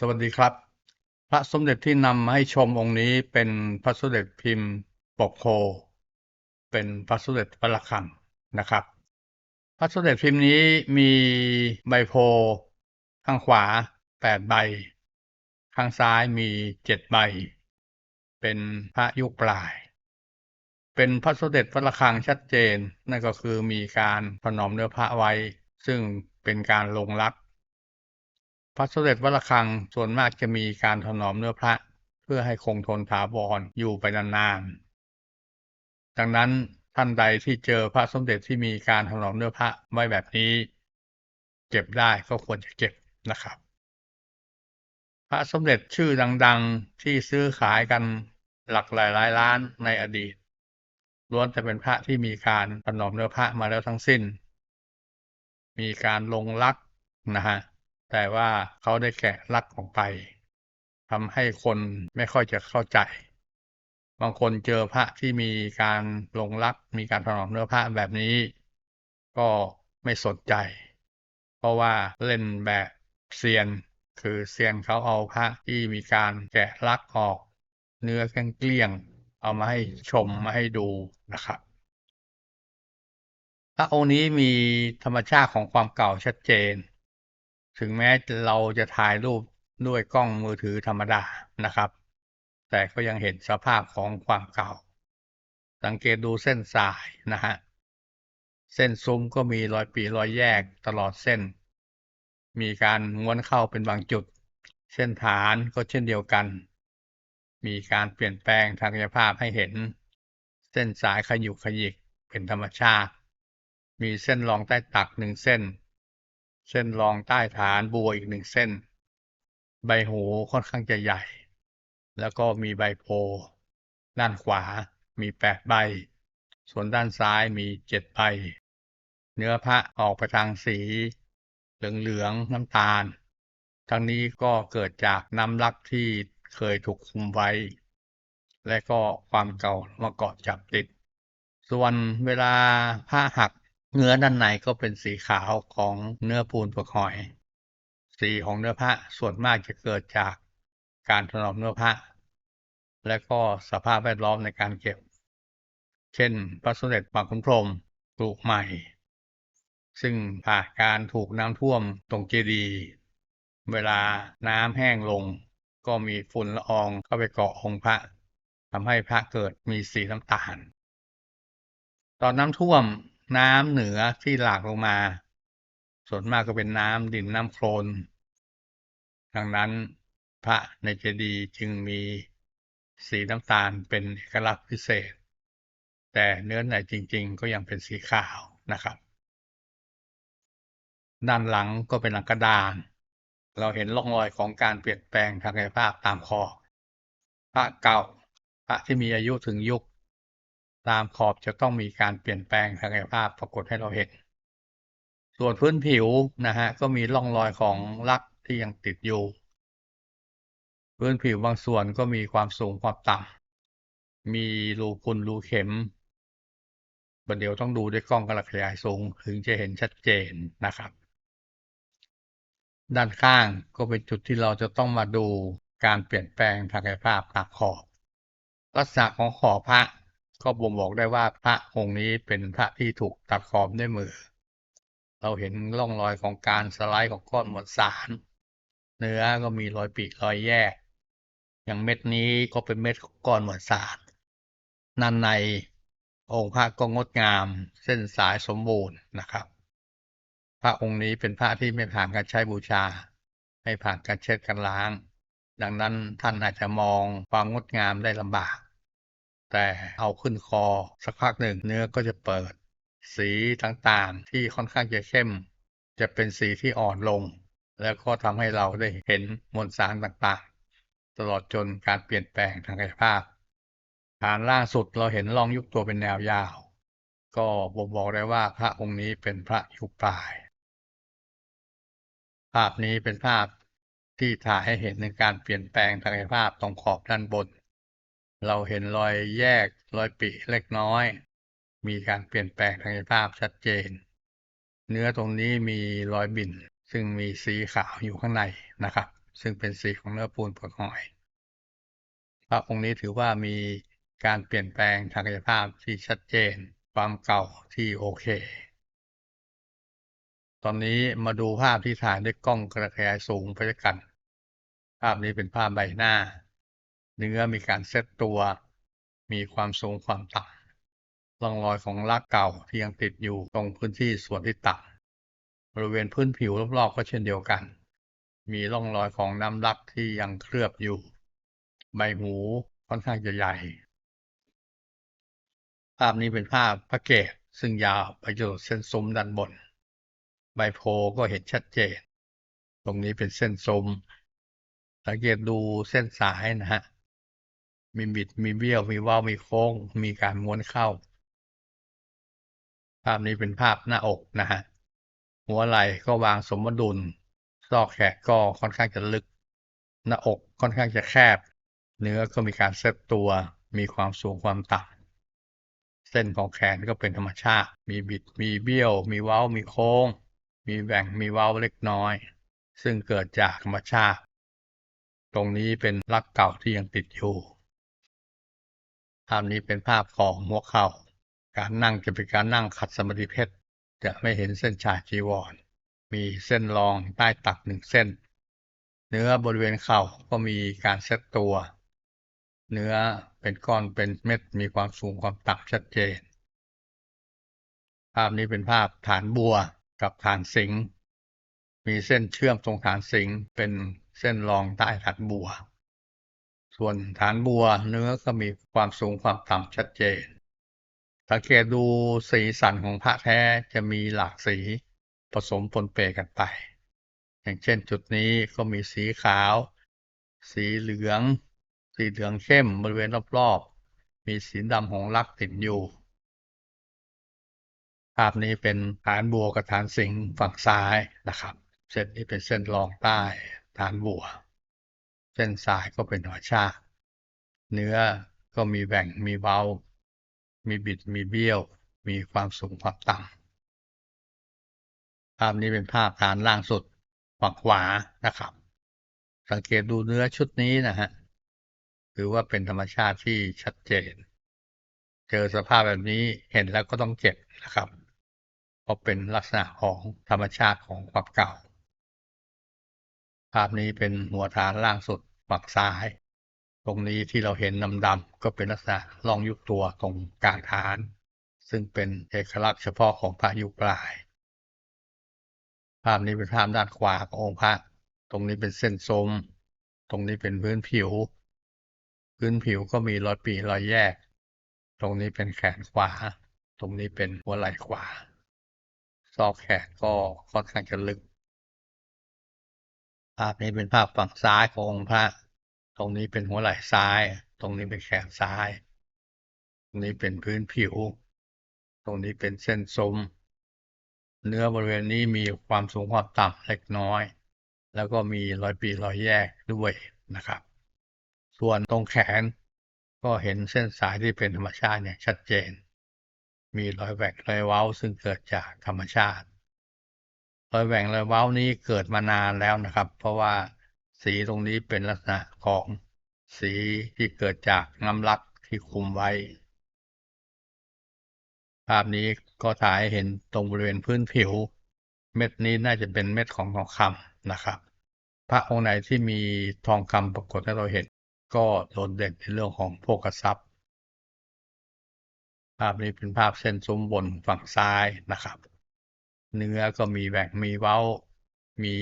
สวัสดีครับ พระสมเด็จที่นำมาให้ชมองค์นี้เป็นพระสมเด็จพิมพ์ปกโพเป็นพระสมเด็จพระระฆังนะครับ พระสมเด็จพิมพ์นี้มีใบโพข้างขวาแปดใบ ข้างซ้ายมีเจ็ดใบ เป็นพระยุคปลาย เป็นพระสมเด็จพระระฆังชัดเจนนั่นก็คือมีการถนอมเนื้อพระไว้ ซึ่งเป็นการลงรัก พระสมเด็จวัดระฆังส่วนมากจะมีการถนอมเนื้อพระ เพื่อให้คงทนถาวรอยู่ไปนานๆ ดังนั้นท่านใดที่เจอพระสมเด็จที่มีการถนอมเนื้อพระไว้แบบนี้ เก็บได้ก็ควรจะเก็บนะครับ พระสมเด็จชื่อดังๆที่ซื้อขายกันหลักหลายล้านในอดีตล้วนแต่เป็นพระที่มีการถนอมเนื้อพระมาแล้วทั้งสิ้น มีการลงลักนะฮะ แต่ว่าเขาได้แกะลักออกไปทำให้คนไม่ค่อยจะเข้าใจ บางคนเจอพระที่มีการลงลัก มีการถนอมเนื้อพระแบบนี้ ก็ไม่สนใจ เพราะว่าเล่นแบบเซียน คือเซียนเขาเอาพระที่มีการแกะลักออก เนื้อเกลี้ยง เอามาให้ชมมาให้ดูนะครับพระองค์นี้มีธรรมชาติของความเก่าชัดเจน ถึงแม้เราจะถ่ายรูปด้วยกล้องมือถือธรรมดานะครับ แต่ก็ยังเห็นสภาพของความเก่า สังเกตดูเส้นสายนะฮะ เส้นซุ้มก็มีรอยปีรอยแยกตลอดเส้น มีการม้วนเข้าเป็นบางจุด เส้นฐานก็เช่นเดียวกัน มีการเปลี่ยนแปลงทางกายภาพให้เห็น เส้นสายขยุกขยิกเป็นธรรมชาติ มีเส้นรองใต้ตักหนึ่งเส้น เส้นรองใต้ฐานบัวอีกหนึ่งเส้น ใบหูค่อนข้างจะใหญ่ แล้วก็มีใบโพ ด้านขวามีแปดใบ ส่วนด้านซ้ายมีเจ็ดใบ เนื้อพระออกไปทางสี เหลืองๆน้ำตาล ทั้งนี้ก็เกิดจากน้ำลักที่เคยถูกคุมไว้ และก็ความเก่ามาเกาะจับติด ส่วนเวลาผ้าหัก เนื้อด้านในก็เป็นสีขาวของเนื้อปูนปลือกหอย สีของเนื้อผ้าส่วนมากจะเกิดจากการถนอมเนื้อผ้า และก็สภาพแวดล้อมในการเก็บ เช่น พระสมเด็จปางคุณพรมปลูกใหม่ ซึ่งผ่านการถูกน้ำท่วมตรงเจดีย์เวลาน้ำแห้งลง ก็มีฝุ่นละอองเข้าไปเกาะองค์พระทำให้พระเกิดมีสีน้ำตาล ตอนน้ำท่วม น้ำเหนือที่หลากลงมา ส่วนมากก็เป็นน้ำดินน้ำโคลนดังนั้นพระในเจดีย์จึงมีสีน้ำตาลเป็นเอกลักษณ์พิเศษ แต่เนื้อในจริง ๆ ก็ยังเป็นสีขาวนะครับ ด้านหลังก็เป็นหลังกระดาน เราเห็นร่องรอยของการเปลี่ยนแปลงทางกายภาพตามขอพระเก่าพระที่มีอายุถึงยุค ตามขอบจะต้องมีการเปลี่ยนแปลงทางกายภาพปรากฏให้เราเห็น ส่วนพื้นผิวนะฮะก็มีร่องรอยของลักที่ยังติดอยู่ พื้นผิวบางส่วนก็มีความสูงความต่ำมีรูพุนรูเข็มประเดี๋ยวต้องดูด้วยกล้องกระขยายสูงถึงจะเห็นชัดเจนนะครับ ด้านข้างก็เป็นจุดที่เราจะต้องมาดูการเปลี่ยนแปลงทางกายภาพตามขอบลักษณะของขอบพระ ก็บ่งบอกได้ว่าพระองค์นี้เป็นพระที่ถูกตัดขอบด้วยมือ เราเห็นร่องรอยของการสไลด์ของก้อนมวลสาร เนื้อก็มีรอยปีกรอยแยก อย่างเม็ดนี้ก็เป็นเม็ดก้อนมวลสารนันในองค์พระก็งดงาม เส้นสายสมบูรณ์นะครับ พระองค์นี้เป็นพระที่ไม่ผ่านการใช้บูชา ไม่ผ่านการเช็ดกันล้าง ดังนั้นท่านอาจจะมองความงดงามได้ลำบาก แต่เอาขึ้นคอสักพักหนึ่งเนื้อก็จะเปิด สีต่างๆที่ค่อนข้างจะเข้ม จะเป็นสีที่อ่อนลง แล้วก็ทำให้เราได้เห็นมวลสารต่างๆ ตลอดจนการเปลี่ยนแปลงทางกายภาพฐานล่างสุดเราเห็นร่องยุบตัวเป็นแนวยาว ก็บ่งบอกได้ว่าพระองค์นี้เป็นพระยุคปลาย ภาพนี้เป็นภาพที่ถ่ายให้เห็นในการเปลี่ยนแปลงทางกายภาพตรงขอบด้านบน เราเห็นรอยแยกรอยปิเล็กน้อย มีการเปลี่ยนแปลงทางกายภาพชัดเจน เนื้อตรงนี้มีรอยบิ่นซึ่งมีสีขาวอยู่ข้างในนะครับ ซึ่งเป็นสีของเนื้อปูนเปลือกหอยพระองค์นี้ถือว่ามีการเปลี่ยนแปลงทางกายภาพที่ชัดเจน ความเก่าที่โอเค ตอนนี้มาดูภาพที่ถ่ายด้วยกล้องกระจายสูงไปกัน ภาพนี้เป็นภาพใบหน้า เนื้อมีการเซตตัว มีความสูงความต่ำร่องรอยของรากเก่าที่ยังติดอยู่ตรงพื้นที่ส่วนที่ต่ำบริเวณพื้นผิวรอบๆก็เช่นเดียวกัน มีร่องรอยของน้ำรักที่ยังเคลือบอยู่ ใบหูค่อนข้างจะใหญ่ ภาพนี้เป็นภาพพระเกศซึ่งยาวไปจนเส้นซุ้มด้านบน ใบโพก็เห็นชัดเจน ตรงนี้เป็นเส้นซุ้มสังเกตดูเส้นสายนะฮะ มีบิด มีเบี้ยว มีว้าว มีโค้ง มีการม้วนเข้า ภาพนี้เป็นภาพหน้าอกนะฮะ หัวไหล่ก็วางสมดุล ซอกแขนก็ค่อนข้างจะลึก หน้าอกค่อนข้างจะแคบ เนื้อก็มีการเซตตัว มีความสูงความต่ำ เส้นของแขนก็เป็นธรรมชาติ มีบิด มีเบี้ยว มีเว้า มีโค้ง มีแบ่ง มีเว้าเล็กน้อย ซึ่งเกิดจากธรรมชาติ ตรงนี้เป็นรักเก่าที่ยังติดอยู่ ภาพนี้เป็นภาพของหัวเข่า การนั่งจะเป็นการนั่งขัดสมาธิเพชร จะไม่เห็นเส้นชายจีวร มีเส้นรองใต้ตักหนึ่งเส้น เนื้อบริเวณเข่าก็มีการเซตตัว เนื้อเป็นก้อนเป็นเม็ดมีความสูงความต่ำชัดเจน ภาพนี้เป็นภาพฐานบัวกับฐานสิง มีเส้นเชื่อมตรงฐานสิงเป็นเส้นรองใต้ฐานบัว ส่วนฐานบัวเนื้อก็มีความสูงความต่ำชัดเจน สังเกตดูสีสันของพระแท้จะมีหลากสีผสมปนเปกันไป อย่างเช่นจุดนี้ก็มีสีขาว สีเหลือง สีเหลืองเข้มบริเวณรอบๆ มีสีดำของลักติดอยู่ ภาพนี้เป็นฐานบัวกับฐานสิงห์ฝั่งซ้ายนะครับ เส้นนี้เป็นเส้นรองใต้ฐานบัว เส้นสายก็เป็นธรรมชาเนื้อก็มีแบ่งมีเบา มีบิดมีเบี้ยว มีความสูงความต่ำภาพนี้เป็นภาพฐานล่างสุดฝั่งขวานะครับ สังเกตดูเนื้อชุดนี้นะฮะถือว่าเป็นธรรมชาติที่ชัดเจน เจอสภาพแบบนี้เห็นแล้วก็ต้องเจ็บนะครับ เพราะเป็นลักษณะของธรรมชาติของความเก่า ภาพนี้เป็นหัวฐานล่างสุดฝั่งซ้าย ตรงนี้ที่เราเห็นดำๆก็เป็นลักษณะร่องยุบตัวตรงกลางฐาน ซึ่งเป็นเอกลักษณ์เฉพาะของพระยุคปลาย ภาพนี้เป็นภาพด้านขวาขององค์พระ ตรงนี้เป็นเส้นทรงตรงนี้เป็นพื้นผิว พื้นผิวก็มีรอยปีรอยแยก ตรงนี้เป็นแขนขวา ตรงนี้เป็นหัวไหล่ขวา ซอกแขนก็ค่อนข้างจะลึก ภาพนี้เป็นภาพฝั่งซ้ายขององค์พระ ตรงนี้เป็นหัวไหล่ซ้าย ตรงนี้เป็นแขนซ้าย ตรงนี้เป็นพื้นผิว ตรงนี้เป็นเส้นซุ้มเนื้อบริเวณนี้มีความสูงความต่ำเล็กน้อย แล้วก็มีรอยปีรอยแยกด้วยนะครับ ส่วนตรงแขนก็เห็นเส้นสายที่เป็นธรรมชาติอย่างชัดเจน มีรอยแหว่งรอยเว้าซึ่งเกิดจากธรรมชาติ รอยแหว่งรอยเว้านี้เกิดมานานแล้วนะครับ เพราะว่าสีตรงนี้เป็นลักษณะของสีที่เกิดจากน้ำลักที่คุมไว้ ภาพนี้ก็ถ่ายเห็นตรงบริเวณพื้นผิว เม็ดนี้น่าจะเป็นเม็ดของทองคำนะครับ พระองค์ไหนที่มีทองคำปรากฏให้เราเห็น ก็โดดเด่นในเรื่องของโภคทรัพย์ ภาพนี้เป็นภาพเส้นซุ้มบนฝั่งซ้ายนะครับ เนื้อก็มีแหว่งมีเว้า มี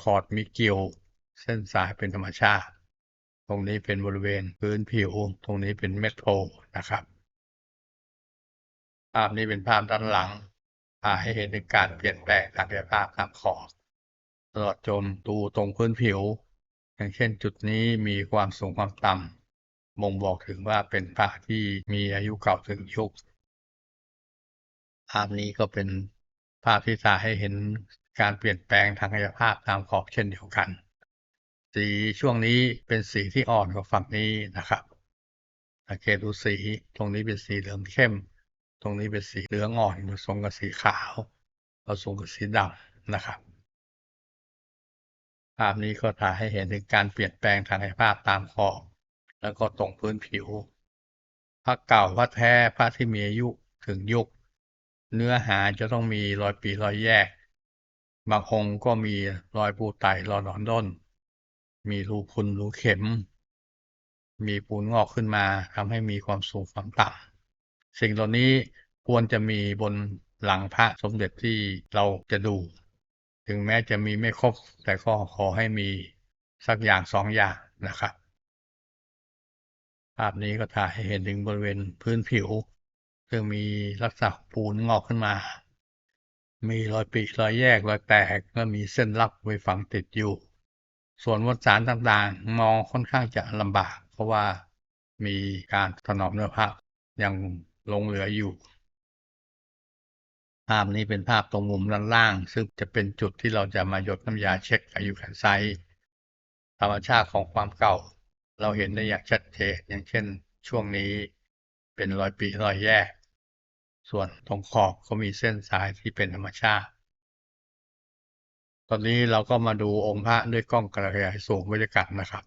ขอดมีเกี่ยวเส้นสายเป็นธรรมชาติ ตรงนี้เป็นบริเวณพื้นผิว ตรงนี้เป็นเม็ดโพนะครับ ภาพนี้เป็นภาพด้านหลังถ่าให้เห็นถึงการเปลี่ยนแปลงทางกายภาพตามขอบตลอดจนดูตรงพื้นผิว อย่างเช่นจุดนี้มีความสูงความต่ำบ่งบอกถึงว่าเป็นพระที่มีอายุเก่าถึงยุคภาพนี้ก็เป็น ภาพที่ถ่าให้เห็นการเปลี่ยนแปลงทางกายภาพตามขอบเช่นเดียวกัน สีช่วงนี้เป็นสีที่อ่อนกว่าฝั่งนี้นะครับสังเกตดูสีตรงนี้เป็นสีเหลืองเข้ม ตรงนี้เป็นสีเหลืองอ่อนผสมกับสีขาวผสมกับสีดำนะครับ ภาพนี้ก็ถ่ายให้เห็นถึงการเปลี่ยนแปลงทางกายภาพตามขอบแล้วก็ตรงพื้นผิวพระเก่าพระแท้พระที่มีอายุถึงยุค เนื้อหาจะต้องมีรอยปีรอยแยก บางองค์ก็มีรอยปูไตรอยหนอนด้น มีรูพุนรูเข็ม มีปูนงอกขึ้นมาทำให้มีความสูงความต่ำสิ่งเหล่านี้ควรจะมีบนหลังพระสมเด็จที่เราจะดู ถึงแม้จะมีไม่ครบ แต่ก็ขอให้มีสักอย่างสองอย่างนะครับ ภาพนี้ก็ถ่ายให้เห็นถึงบริเวณพื้นผิว ซึ่งมีลักษณะปูนงอกขึ้นมา มีรอยปริรอยแยกรอยแตกและมีเส้นลับไว้ฝังติดอยู่ ส่วนมวลสารต่างๆ มองค่อนข้างจะลำบาก เพราะว่ามีการถนอมเนื้อผ้ายังลงเหลืออยู่ ภาพนี้เป็นภาพตรงมุมด้านล่าง ซึ่งจะเป็นจุดที่เราจะมาหยดน้ำยาเช็คอายุขันไซธรรมชาติของความเก่า เราเห็นได้อย่างชัดเจนอย่างเช่น ช่วงนี้เป็นรอยปริรอยแยก ส่วนตรงขอบก็มีเส้นสายที่เป็นธรรมชาติ ตอนนี้เราก็มาดูองค์พระด้วยกล้องกระจายสูงบรรยากาศนะครับ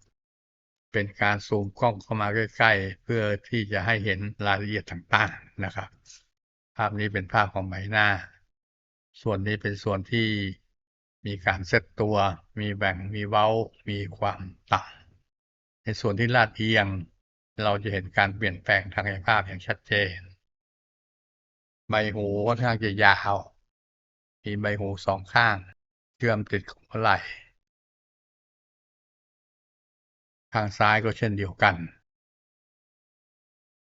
เป็นการซูมกล้องเข้ามาใกล้ๆ เพื่อที่จะให้เห็นรายละเอียดต่างๆนะครับ ภาพนี้เป็นภาพของใบหน้า ส่วนนี้เป็นส่วนที่มีการเซตตัว มีแบ่ง มีเว้า มีความต่ำในส่วนที่ลาดเอียง เราจะเห็นการเปลี่ยนแปลงทางกายภาพอย่างชัดเจน ใบหูค่อนข้างจะยาว มีใบหูสองข้าง เชื่อมติดกับหัวไหล่ข้างซ้ายก็เช่นเดียวกัน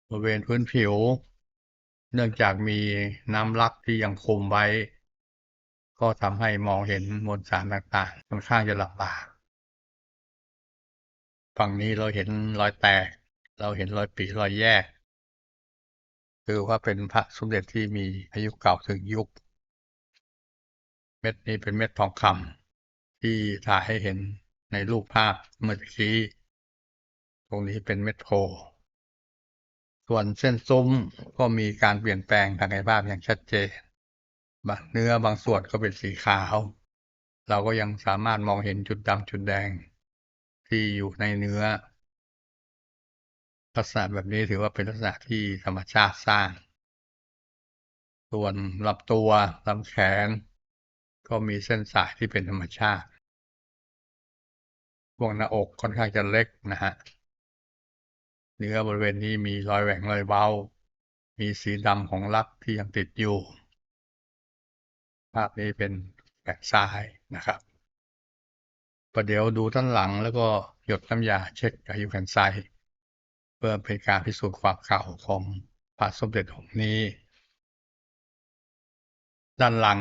บริเวณพื้นผิว เนื่องจากมีน้ำลักที่ยังคมไว้ ก็ทำให้มองเห็นมวลสารต่างๆค่อนข้างจะลำบาก ฝั่งนี้เราเห็นรอยแตก เราเห็นรอยปริรอยแยก คือว่าเป็นพระสมเด็จที่มีอายุเก่าถึงยุค เม็ดนี้เป็นเม็ดทองคำที่ถ่ายให้เห็นในรูปภาพเมื่อกี้ตรงนี้เป็นเม็ดโพส่วนเส้นซุ้มก็มีการเปลี่ยนแปลงทางกายภาพอย่างชัดเจนบางเนื้อบางส่วนก็เป็นสีขาว เราก็ยังสามารถมองเห็นจุดดำจุดแดง ที่อยู่ในเนื้อ ลักษณะแบบนี้ถือว่าเป็นลักษณะที่ธรรมชาติสร้าง ส่วนลำตัวลำแขน ก็มีเส้นสายที่เป็นธรรมชาติพวงหน้าอกค่อนข้างจะเล็กนะฮะ เนื้อบริเวณนี้มีรอยแหว่งรอยเว้ามีสีดำของลักที่ยังติดอยู่ ภาพนี้เป็นแขนซ้ายนะครับ ประเดี๋ยวดูด้านหลังแล้วก็หยดน้ำยาเช็คอายุแขนซ้าย เพื่อเป็นการพิสูจน์ความเก่าของพระสมเด็จองค์นี้ ด้านหลัง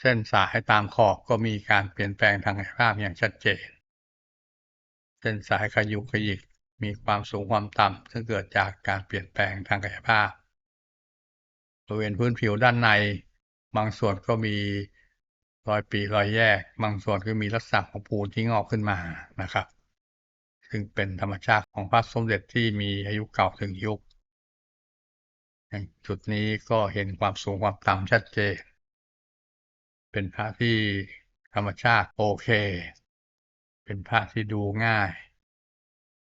เส้นสายตามขอบก็มีการเปลี่ยนแปลงทางกายภาพอย่างชัดเจน เส้นสายขยุกขยิกมีความสูงความต่ำซึ่งเกิดจากการเปลี่ยนแปลงทางกายภาพบริเวณพื้นผิวด้านใน บางส่วนก็มีรอยปริรอยแยก บางส่วนก็มีลักษณะของปูนที่งอกขึ้นมานะครับ ซึ่งเป็นธรรมชาติของพระสมเด็จที่มีอายุเก่าถึงยุคอย่างจุดนี้ก็เห็นความสูงความต่ำชัดเจน เป็นพระที่ธรรมชาติโอเค เป็นพระที่ดูง่าย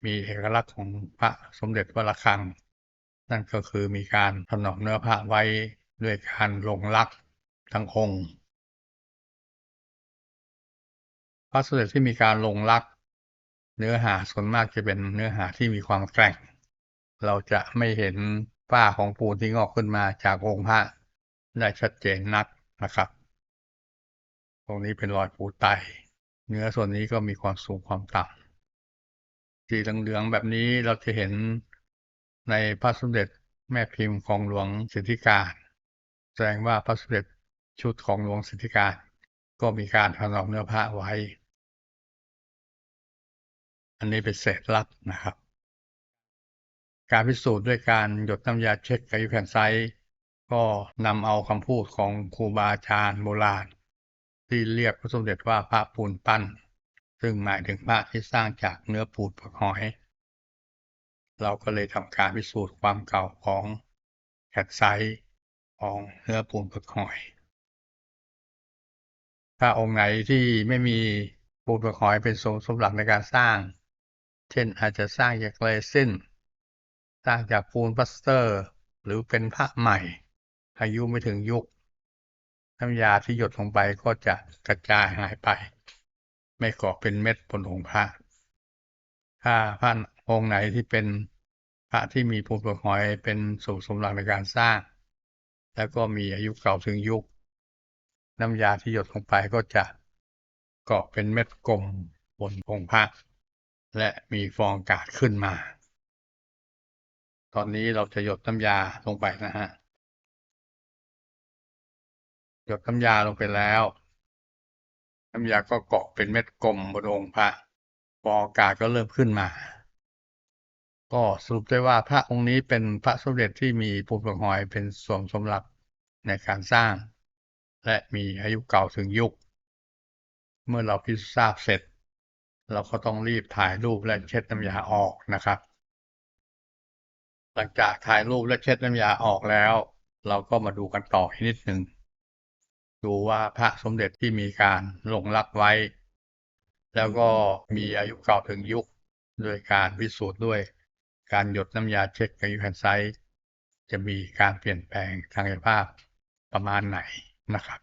มีเอกลักษณ์ของพระสมเด็จวระฆัง นั่นก็คือมีการถนอมเนื้อพระไว้ด้วยการลงลักษ์ทั้งองค์พระสมเด็จที่มีการลงลักษ์ เนื้อหาส่วนมากจะเป็นเนื้อหาที่มีความแกร่ง เราจะไม่เห็นฝ้าของปูนที่งอกขึ้นมาจากองค์พระได้ชัดเจนนักนะครับ ตรงนี้เป็นรอยปูไต เนื้อส่วนนี้ก็มีความสูงความต่ำสีเหลืองๆแบบนี้เราจะเห็นในพระสมเด็จแม่พิมพ์ของหลวงสิทธิการแสดงว่าพระสมเด็จชุดของหลวงสิทธิการ ก็มีการถนอมเนื้อผ้าไว้ อันนี้เป็นเศษลักนะครับ การพิสูจน์ด้วยการหยดน้ำยาเช็คกับยูแคนไซต์ก็นำเอาคำพูดของครูบาอาจารย์โบราณ ที่เรียกพระสมเด็จว่าพระปูนปั้น ซึ่งหมายถึงพระที่สร้างจากเนื้อปูนเปลือกหอย เราก็เลยทำการพิสูจน์ความเก่าของแคดไซต์ของเนื้อปูนเปลือกหอย ถ้าองค์ไหนที่ไม่มีปูนเปลือกหอยเป็นส่วนสมหลักในการสร้าง เช่นอาจจะสร้างจากเรซินสร้างจากปูนพลาสเตอร์ หรือเป็นพระใหม่ อายุไม่ถึงยุค น้ำยาที่หยดลงไปก็จะกระจายหายไป ไม่เกาะเป็นเม็ดบนองค์พระ ถ้าพระองค์ไหนที่เป็นพระที่มีปูนเปลือกหอยเป็นสูตรสมหลักในการสร้าง แล้วก็มีอายุเก่าถึงยุค น้ำยาที่หยดลงไปก็จะเกาะเป็นเม็ดกลมบนองค์พระ และมีฟองอากาศขึ้นมา ตอนนี้เราจะหยดน้ำยาลงไปนะฮะ หยดน้ำยาลงไปแล้ว น้ำยาก็เกาะเป็นเม็ดกลมบนองค์พระ ฟองอากาศก็เริ่มขึ้นมา ก็สรุปได้ว่าพระองค์นี้เป็นพระสมเด็จที่มีปูนเปลือกหอยเป็นส่วนสมหลักในการสร้าง และมีอายุเก่าถึงยุค เมื่อเราพิสูจน์ทราบเสร็จ เราก็ต้องรีบถ่ายรูปและเช็ดน้ำยาออกนะครับ หลังจากถ่ายรูปและเช็ดน้ำยาออกแล้ว เราก็มาดูกันต่ออีกนิดหนึ่งดูว่าพระสมเด็จที่มีการลงรักไว้ แล้วก็มีอายุเก่าถึงยุคโดยการพิสูจน์ด้วย การหยดน้ำยาเช็คกับยูแคนไซจะมีการเปลี่ยนแปลงทางกายภาพประมาณไหนนะครับ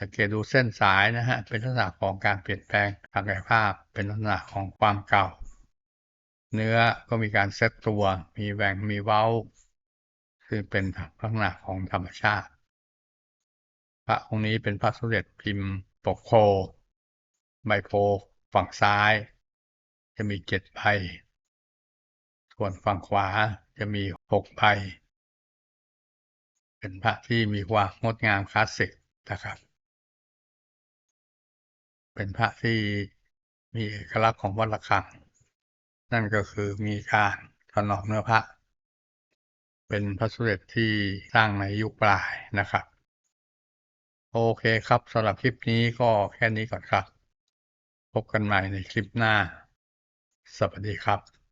สังเกตดูเส้นสายนะฮะเป็นลักษณะของการเปลี่ยนแปลงทางกายภาพ เป็นลักษณะของความเก่า เนื้อก็มีการเซตตัว มีแหว่งมีเว้าซึ่งเป็นลักษณะของธรรมชาติ พระองค์นี้เป็นพระสมเด็จพิมพ์ปกโพใบโพฝั่งซ้าย จะมีเจ็ดใบส่วนฝั่งขวาจะมีหกใบเป็นพระที่มีความงดงามคลาสสิกนะครับ เป็นพระที่มีเอกลักษณ์ของวัดระฆัง นั่นก็คือมีการถนอมเนื้อพระ เป็นพระสุเด็จที่สร้างในยุคปลายนะครับ โอเคครับสำหรับคลิปนี้ก็แค่นี้ก่อนครับ พบกันใหม่ในคลิปหน้า สวัสดีครับ